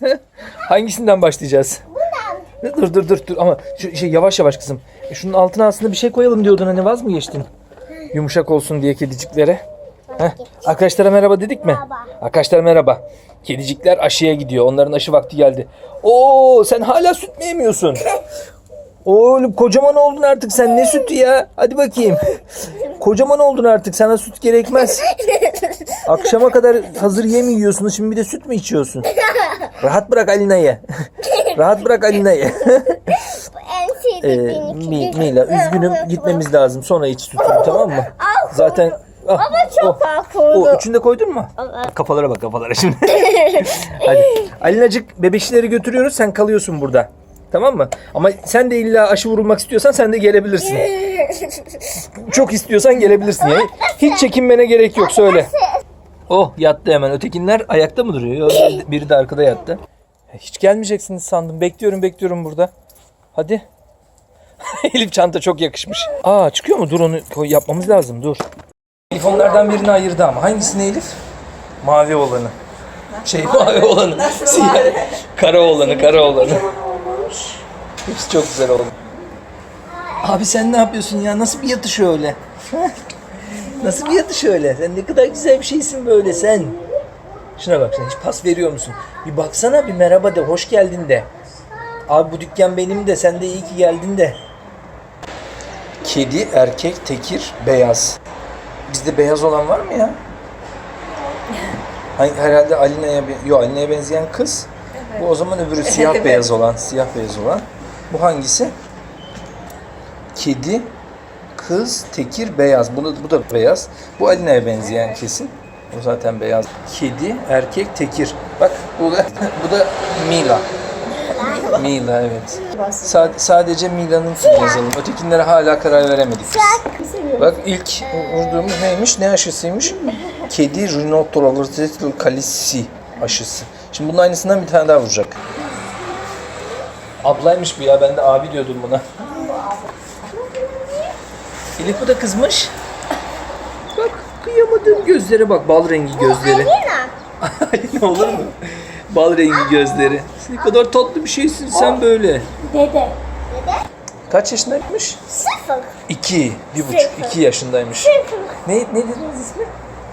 Hangisinden başlayacağız? Dur dur dur dur ama şu şey yavaş yavaş kızım. E, şunun altına aslında bir şey koyalım diyordun hani vaz mı geçtin? Yumuşak olsun diye kediciklere. Heh. Arkadaşlara merhaba dedik mi? Merhaba. Arkadaşlar merhaba. Kedicikler aşıya gidiyor. Onların aşı vakti geldi. Oo sen hala süt mü emiyorsun? Oğlum kocaman oldun artık sen ne sütü ya? Hadi bakayım. Kocaman oldun artık sana süt gerekmez. Akşama kadar hazır yem yiyorsunuz şimdi bir de süt mü içiyorsun? Rahat bırak Alina'yı. Rahat bırak Alina'yı. Ee, Mi- Mila üzgünüm gitmemiz lazım sonra iç sütünü tamam mı? Zaten ah, Çok oh, o üçünü de koydun mu? Kafalara bak kafalara şimdi. Hadi. Alinacık bebekçileri götürüyoruz sen kalıyorsun burada. Tamam mı? Ama sen de illa aşı vurulmak istiyorsan sen de gelebilirsin. Çok istiyorsan gelebilirsin yani. Hiç çekinmene gerek yok söyle. Oh yattı hemen. Ötekinler ayakta mı duruyor? Yok, biri- biri de arkada yattı. Hiç gelmeyeceksiniz sandım. Bekliyorum bekliyorum burada. Hadi. Elif çanta çok yakışmış. Aa çıkıyor mu? Dur onu koy- yapmamız lazım. Dur. Elif onlardan birini ayırdı ama. Hangisini Elif? Mavi olanı. Şey mavi olanı. Siyah. Kara olanı, kara olanı. Hepsi çok güzel oldu. Abi sen ne yapıyorsun ya? Nasıl bir yatış öyle? Nasıl bir yatış öyle? Sen ne kadar güzel bir şeysin böyle sen. Şuna bak sen hiç pas veriyor musun? Bir baksana bir merhaba de, hoş geldin de. Abi bu dükkan benim de, sen de iyi ki geldin de. Kedi, erkek, tekir, beyaz. Bizde beyaz olan var mı ya? Hay- Herhalde Alina'ya, yok Alina'ya benzeyen kız. Bu o zaman öbürü siyah beyaz olan, siyah beyaz olan. Bu hangisi? Kedi, kız, tekir, beyaz. Bu da, bu da beyaz. Bu Alina'ya benzeyen kesin. O zaten beyaz. Kedi, erkek, tekir. Bak bu da, bu da Mila. Mila evet. Sa- sadece Mila'nın yazalım. Ötekilere hala karar veremedik biz. Bak ilk vurduğumuz neymiş? Ne aşısıymış? Kedi rinotrolorzitil kalisi aşısı. Şimdi bunun aynısından bir tane daha vuracak. Ablaymış bu ya. Ben de abi diyordum buna. Elif bu da kızmış. Bak kıyamadığım gözlere bak. Bal rengi gözleri. ne olur mu? Bal rengi gözleri. Ne kadar tatlı bir şeysin sen böyle. Dede. Kaç yaşındaymış? Sıfır. İki. Bir buçuk. iki yaşındaymış. Sıfır. Ne, ne dediniz ismi?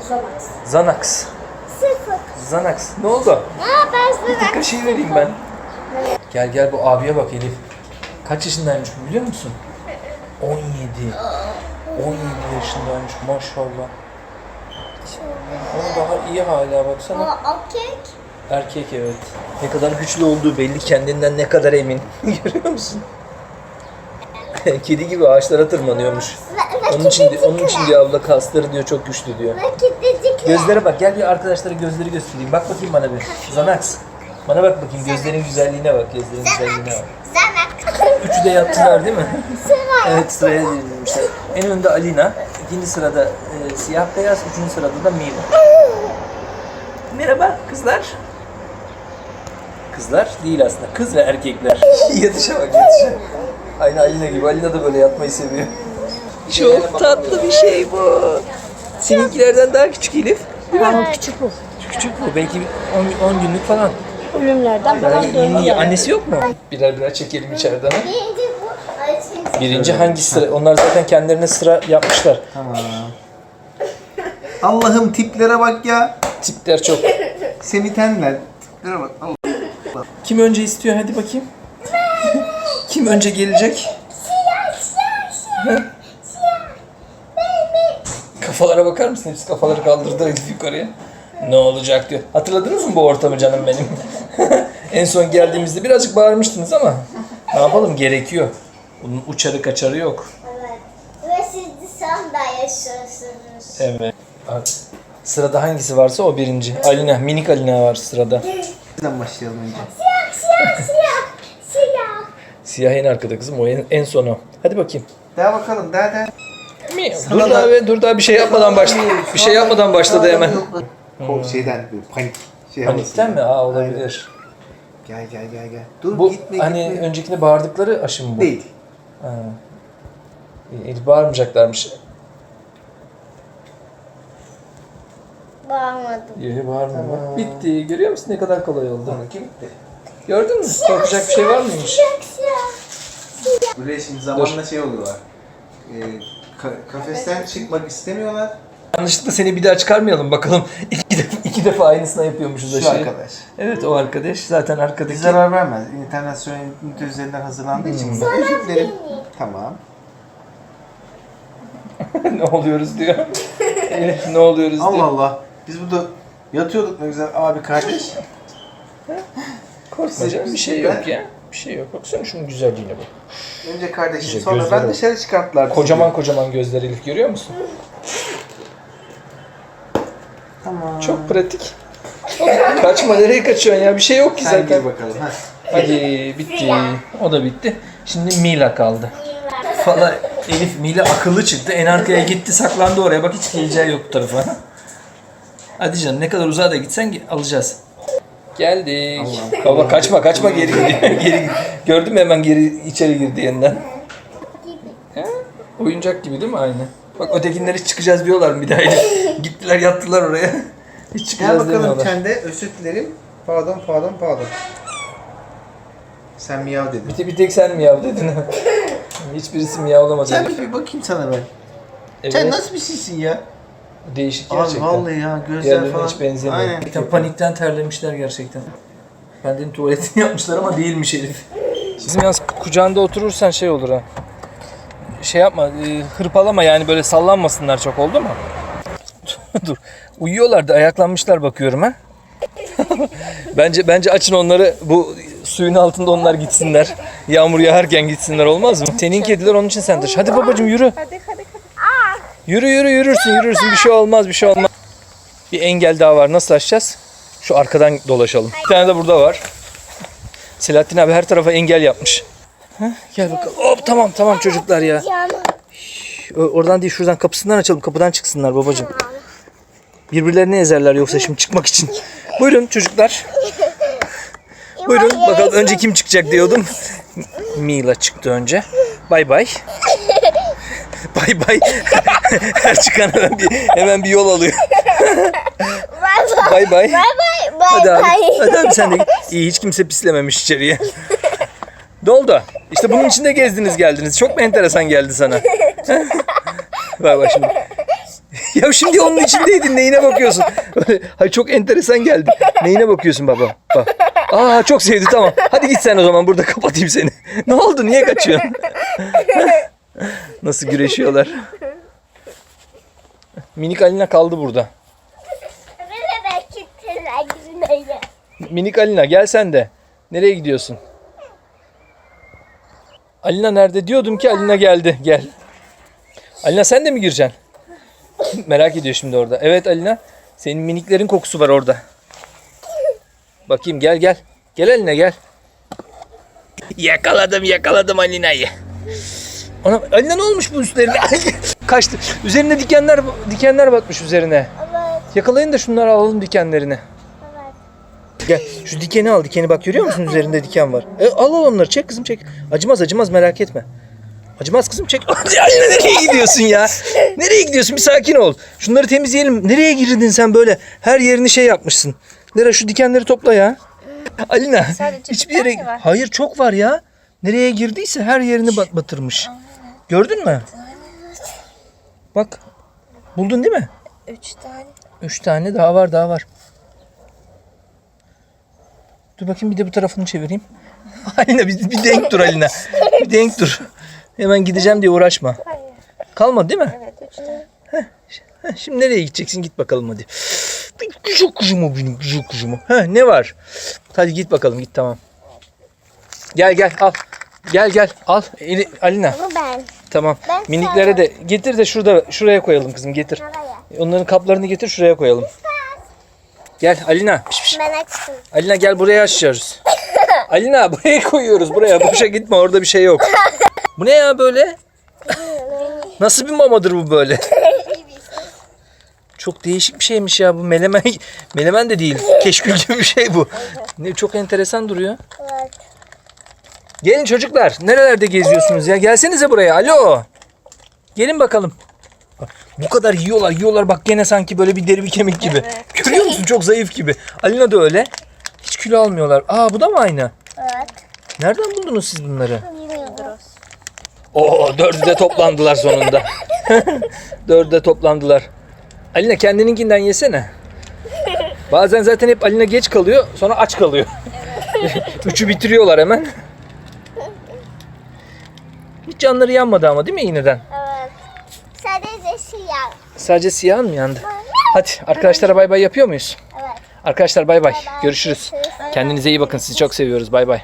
Zaman. Zanax. Zanax. Ne oldu? Aa ben. Bir şey vereyim ben. Gel gel bu abiye bak Elif. Kaç yaşındaymış bu biliyor musun? 17. 17 yaşındaymış maşallah. Ama daha iyi hala baksana. Aa erkek. Erkek evet. Ne kadar güçlü olduğu belli kendinden ne kadar emin. Görüyor musun? Kedi gibi ağaçlara tırmanıyormuş. Onun için, onun için diyor abla kasları diyor çok güçlü diyor. Kedicikler. Gözlere bak. Gel bir arkadaşlara gözleri göstereyim. Bak bakayım bana bir. Zanax. Bana bak bakayım. Gözlerin güzelliğine bak. Gözlerin güzelliğine bak. Zanak. Üçü de yattılar değil mi? Evet sıraya dizilmişler. En önde Alina. ikinci sırada e, siyah beyaz. Üçüncü sırada da Mila. Merhaba kızlar. Kızlar değil aslında. Kız ve erkekler. yatışa bak yatışa. Aynı Alina gibi. Alina da böyle yatmayı seviyor. Çok tatlı bir şey bu. Seninkilerden daha küçük Elif. Ama küçük bu. Küçük bu. Belki 10 günlük falan. Ölümlerden falan Yani yeni, annesi yok mu? Birer birer çekelim içeriden. ha. Birinci hangi sıra? Onlar zaten kendilerine sıra yapmışlar. Allah'ım tiplere bak ya. Tipler çok. Semitenler. Tiplere bak. Allah. Kim önce istiyor? Hadi bakayım. Kim önce gelecek? Kafalara bakar mısın? Hepsi kafaları kaldırdı yukarıya. Ne olacak diyor. Hatırladınız mı bu ortamı canım benim? en son geldiğimizde birazcık bağırmıştınız ama ne yapalım gerekiyor. Bunun uçarı kaçarı yok. Evet. Ve siz dışarıda yaşıyorsunuz. Evet. Sırada hangisi varsa o birinci. Alina, minik Alina var sırada. Nereden başlayalım önce? Siyah en arkada kızım, o en, en sonu. Hadi bakayım. Daha bakalım daha daha. Dur da- daha be, dur daha bir şey yapmadan başladı. Bir şey yapmadan başladı hemen. Kork şeyden böyle panik. Şey Panikten mi? Aa olabilir. Gel gel gel gel. Dur Bu gitme hani gitme. öncekinde bağırdıkları aşı mı bu? Değil. Ha. Elif bağırmayacaklarmış. Bağırmadım. Ye bağırma bak. Bitti. Görüyor musun ne kadar kolay oldu? Onunki bitti. Gördün mü? Korkacak bir şey var mıymış? Buraya şimdi zamanla şey oluyorlar. Ee, ka- kafesten çıkmak istemiyorlar. Yanlışlıkla seni bir daha çıkarmayalım bakalım. İki defa, iki defa aynısını yapıyormuşuz Şu aşıyı. arkadaş. Evet o arkadaş zaten arkadaki. Bir zarar vermez. İnternasyonel ünite üzerinden hazırlandığı için. Özür dilerim. Tamam. ne oluyoruz diyor. Elif ne oluyoruz diyor. Allah Allah. Biz burada yatıyorduk ne güzel abi kardeş. Korkmayacak bir şey yok ya. Bir şey yok. Baksana şunun güzelliğine bak. Önce kardeşim Güzel, sonra gözleri ben bak. dışarı çıkarttılar. bizi. Kocaman kocaman gözler Elif görüyor musun? Tamam. Çok pratik. Kaçma nereye kaçıyorsun ya? Bir şey yok ki Sen zaten. gir bakalım. Ha. Hadi bitti. O da bitti. Şimdi Mila kaldı. Valla Elif Mila akıllı çıktı. En arkaya gitti saklandı oraya. Bak hiç geleceği yok bu tarafa. Hadi canım ne kadar uzağa da gitsen ge- alacağız. Geldik. Baba kaçma kaçma geri geri Gördün mü hemen geri içeri girdi yeniden. Ha? Oyuncak gibi değil mi aynı? Bak ötekiler hiç çıkacağız diyorlar mı bir daha? Gittiler yattılar oraya. Hiç Gel çıkacağız bakalım demiyorlar. kendi özür dilerim. Pardon pardon pardon. Sen miyav dedin. Bir, tek- bir tek sen miyav dedin. Hiçbirisi miyavlamadı. Sen bir bakayım sana ben. Evet. Sen nasıl bir şeysin ya? Değişik Abi gerçekten. vallahi ya gözler Diğerlerine falan. hiç benzemiyor. Aynen. Gerçekten panikten terlemişler gerçekten. Ben dedim tuvaletini yapmışlar ama değilmiş herif. Bizim yalnız kucağında oturursan şey olur ha. Şey yapma, e, hırpalama yani böyle sallanmasınlar çok oldu mu? Dur. Uyuyorlardı, ayaklanmışlar bakıyorum ha. bence bence açın onları bu suyun altında onlar gitsinler. Yağmur yağarken gitsinler olmaz mı? Senin kediler onun için sen taşı. Hadi babacığım yürü. Hadi. Yürü yürü yürürsün yürürsün bir şey olmaz bir şey olmaz. Bir engel daha var nasıl aşacağız? Şu arkadan dolaşalım. Bir tane de burada var. Selahattin abi her tarafa engel yapmış. Heh, gel bakalım. Hop tamam tamam çocuklar ya. Ö- Oradan değil şuradan kapısından açalım kapıdan çıksınlar babacığım. Birbirlerini ezerler yoksa şimdi çıkmak için. Buyurun çocuklar. Buyurun bakalım önce kim çıkacak diyordum. Mila çıktı önce. Bay bay. Bay bay. Her çıkan hemen bir, hemen bir yol alıyor. Bay bay. Bay bay. Bay bay. Bay Hadi abi. bay. Hadi abi sen de git. İyi hiç kimse pislememiş içeriye. ne oldu? İşte bunun içinde gezdiniz geldiniz. Çok mu enteresan geldi sana? bak bak şimdi. ya şimdi onun içindeydin neyine bakıyorsun? Hayır çok enteresan geldi. Neyine bakıyorsun baba? Bak. Aa çok sevdi tamam. Hadi git sen o zaman burada kapatayım seni. ne oldu niye kaçıyorsun? Nasıl güreşiyorlar? Minik Alina kaldı burada. Minik Alina gel sen de. Nereye gidiyorsun? Alina nerede? Diyordum ki Alina geldi. Gel. Alina sen de mi gireceksin? Merak ediyor şimdi orada. Evet Alina. Senin miniklerin kokusu var orada. Bakayım gel gel. Gel Alina gel. Yakaladım yakaladım Alina'yı. Ana, Alina ne olmuş bu üstlerine? Kaçtı. Üzerine dikenler dikenler batmış üzerine. Evet. Yakalayın da şunları alalım dikenlerini. Evet. Gel şu dikeni al dikeni bak görüyor musun üzerinde diken var. E, al al onları çek kızım çek. Acımaz acımaz merak etme. Acımaz kızım çek. Anne nereye gidiyorsun ya? Nereye gidiyorsun bir sakin ol. Şunları temizleyelim. Nereye girdin sen böyle? Her yerini şey yapmışsın. Nere şu dikenleri topla ya. Alina Sadece hiçbir yere... Hayır çok var ya. Nereye girdiyse her yerini bat batırmış. Gördün mü? Bak. Buldun değil mi? Üç tane. Üç tane daha var daha var. Dur bakayım bir de bu tarafını çevireyim. Alina bir, bir denk dur Alina. Bir denk dur. Hemen gideceğim diye uğraşma. Hayır. Kalmadı değil mi? Evet üç tane. Heh, şimdi nereye gideceksin git bakalım hadi. Kuzum o benim kuzum o. Heh, ne var? Hadi git bakalım git tamam. Gel gel al. Gel gel al. Eli, Alina Bu ben. Tamam. Ben Miniklere de getir de şurada şuraya koyalım kızım getir. Onların kaplarını getir şuraya koyalım. Gel Alina. Piş, piş. Ben açtım. Alina gel buraya açıyoruz. Alina buraya koyuyoruz buraya. Boşa gitme orada bir şey yok. Bu ne ya böyle? Nasıl bir mamadır bu böyle? Çok değişik bir şeymiş ya bu melemen. Melemen de değil. Keşkül gibi bir şey bu. Ne çok enteresan duruyor. Evet. Gelin çocuklar. Nerelerde geziyorsunuz ya? Gelsenize buraya. Alo. Gelin bakalım. Bu kadar yiyorlar yiyorlar bak gene sanki böyle bir deri bir kemik gibi. Görüyor musun çok zayıf gibi. Alina da öyle. Hiç kilo almıyorlar. Aa bu da mı aynı? Evet. Nereden buldunuz siz bunları? Bilmiyorum. Oo dördü de toplandılar sonunda. dördü de toplandılar. Alina kendininkinden yesene. Bazen zaten hep Alina geç kalıyor sonra aç kalıyor. Üçü bitiriyorlar hemen. Hiç canları yanmadı ama değil mi iğneden? Evet. Sadece siyah. Sadece siyah mı yandı? Hadi arkadaşlara bay bay yapıyor muyuz? Evet. Arkadaşlar bay bay. Görüşürüz. Kendinize iyi bakın. Sizi çok seviyoruz. Bay bay.